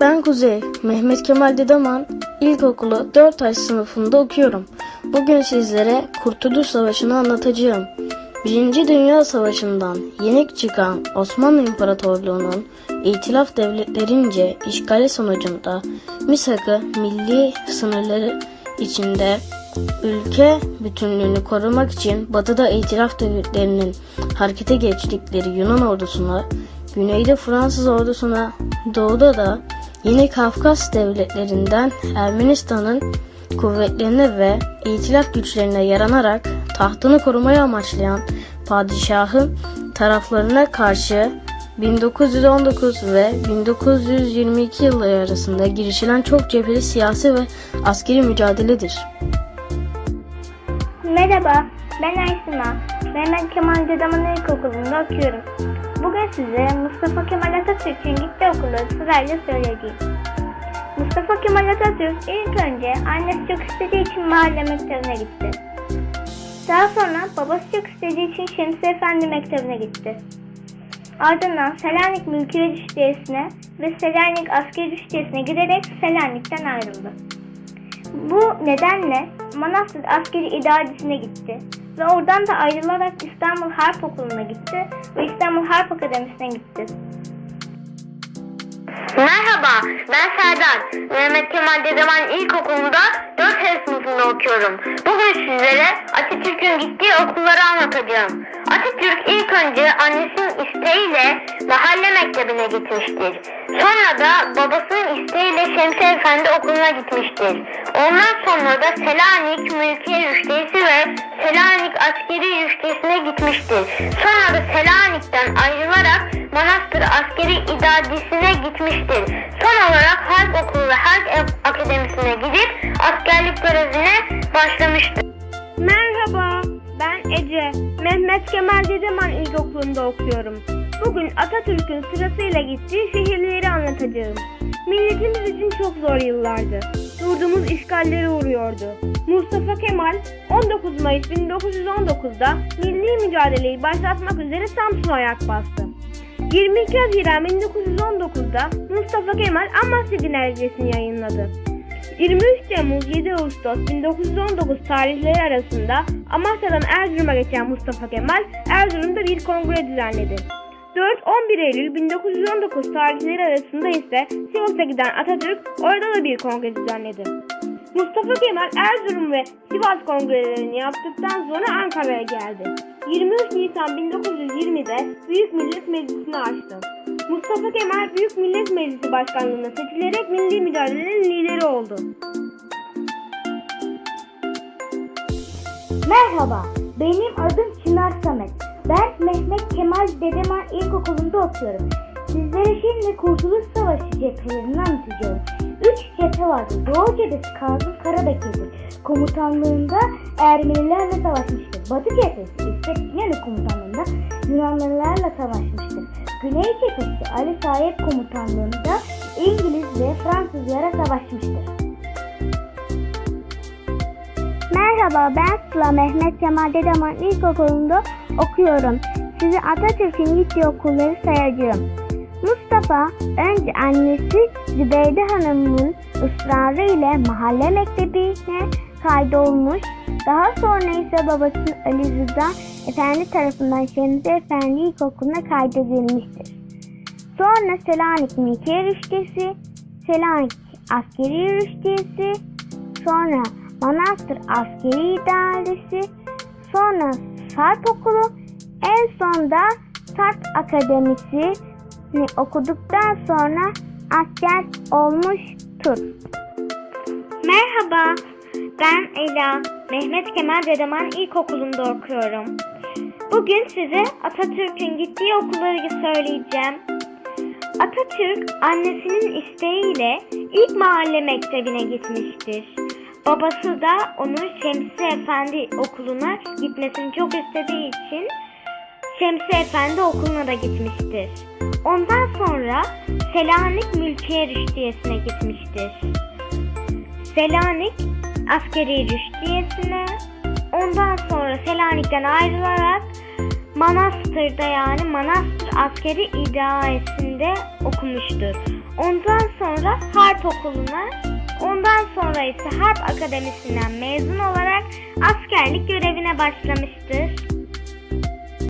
Ben Kuzey, Mehmet Kemal Dedeman İlkokulu 4 ay sınıfında okuyorum. Bugün sizlere Kurtuluş Savaşı'nı anlatacağım. Birinci Dünya Savaşı'ndan yenik çıkan Osmanlı İmparatorluğu'nun İtilaf devletlerince işgali sonucunda MİSAK'ı milli sınırları içinde ülke bütünlüğünü korumak için batıda İtilaf devletlerinin harekete geçtikleri Yunan ordusuna, güneyde Fransız ordusuna, doğuda da yeni Kafkas devletlerinden Ermenistan'ın kuvvetlerine ve İtilaf güçlerine yaranarak tahtını korumaya amaçlayan padişahın taraflarına karşı 1919 ve 1922 yılları arasında girişilen çok cepheli siyasi ve askeri mücadeledir. Merhaba, ben Aysima. Mehmet Kemal Dedeman İlkokulu'nda okuyorum. Bugün size Mustafa Kemal Atatürk'ün gittiği okulları sırayla söyleyeceğim. Mustafa Kemal Atatürk ilk önce annesi çok istediği için mahalle mektebine gitti. Daha sonra babası çok istediği için Şemsi Efendi Mektebi'ne gitti. Ardından Selanik Mülkiye Rüştiyesi'ne ve Selanik Askeri Rüştiyesi'ne giderek Selanik'ten ayrıldı. Bu nedenle Manastır Askeri İdaresi'ne gitti ve oradan da ayrılarak İstanbul Harp Okulu'na gitti ve İstanbul Harp Akademisi'ne gitti. Merhaba, ben Serdar. Mehmet Kemal Dedeman İlkokulu'nda 4 H sınıfında okuyorum. Bugün sizlere Atatürk'ün gittiği okulları anlatacağım. Atatürk ilk önce annesinin isteğiyle mahalle mektebine gitmiştir. Sonra da babasının isteğiyle Şemsi Efendi okuluna gitmiştir. Ondan sonra da Selanik Mülkiye Rüştiyesi ve Selanik Askeri Rüştiyesi'ne gitmiştir. Sonra da Selanik'ten ayrılarak Manastır Askeri İdadisi'ne gitmiştir. Son olarak Harp Okulu ve Harp Akademisi'ne gidip askerlik görevine başlamıştır. Mehmet Kemal Dedeman İlkokulu'nda okuyorum. Bugün Atatürk'ün sırasıyla gittiği şehirleri anlatacağım. Milletimiz için çok zor yıllardı. Yurdumuz işgallere uğruyordu. Mustafa Kemal 19 Mayıs 1919'da milli mücadeleyi başlatmak üzere Samsun'a ayak bastı. 22 Haziran 1919'da Mustafa Kemal Amasya Genelgesi'ni yayınladı. 23 Temmuz 7 Ağustos 1919 tarihleri arasında Amasya'dan Erzurum'a geçen Mustafa Kemal Erzurum'da bir kongre düzenledi. 4-11 Eylül 1919 tarihleri arasında ise Sivas'a giden Atatürk orada da bir kongre düzenledi. Mustafa Kemal Erzurum ve Sivas kongrelerini yaptıktan sonra Ankara'ya geldi. 23 Nisan 1920'de Büyük Millet Meclisi'ni açtı. Mustafa Kemal Büyük Millet Meclisi Başkanlığı'na seçilerek milli mücadelenin lideri oldu. Merhaba, benim adım Çınar Samet. Ben Mehmet Kemal Dedeman İlkokulu'nda okuyorum. Sizlere şimdi Kurtuluş Savaşı cephelerini anlatacağım. Üç cephe vardı. Doğu cephesi Kazım Karabekir'dir. Komutanlığında Ermenilerle savaşmıştır. Batı cephesi İsmet İnönü komutanlığında Yunanlılarla savaşmıştır. Güney cephesi Ali Said komutanlığında İngiliz ve Fransızlara savaşmıştır. Merhaba ben Sıla Mehmet Kemal Dedeman İlkokulu'nda okuyorum. Size Atatürk'ün gittiği okulları sayacağım. Mustafa önce annesi Zübeyde Hanım'ın ısrarı ile mahalle mektebine kaydolmuş. Daha sonra ise babası Ali Rıza Efendi tarafından Şemsi Efendi İlkokulu'na kaydedilmiştir. Sonra Selanik Mülkiye Rüştiyesi, Selanik Askeri Rüştiyesi, sonra Manastır Askeri İdaresi, sonra Sarp Okulu, en son da Sarp Akademisi'ni okuduktan sonra asker olmuştur. Merhaba, ben Ela. Mehmet Kemal Dedeman İlkokulu'nda okuyorum. Bugün size Atatürk'ün gittiği okulları söyleyeceğim. Atatürk annesinin isteğiyle ilk mahalle mektebine gitmiştir. Babası da onun Şemsi Efendi okuluna gitmesini çok istediği için Şemsi Efendi okuluna da gitmiştir. Ondan sonra Selanik Mülkiye Rüştiyesi'ne gitmiştir. Selanik Askeri Rüştiyesi'ne ondan sonra Selanik'ten ayrılarak Manastır'da yani Manastır askeri idaresinde okumuştur. Ondan sonra Harp Okulu'na, ondan sonra ise Harp Akademisi'nden mezun olarak askerlik görevine başlamıştır.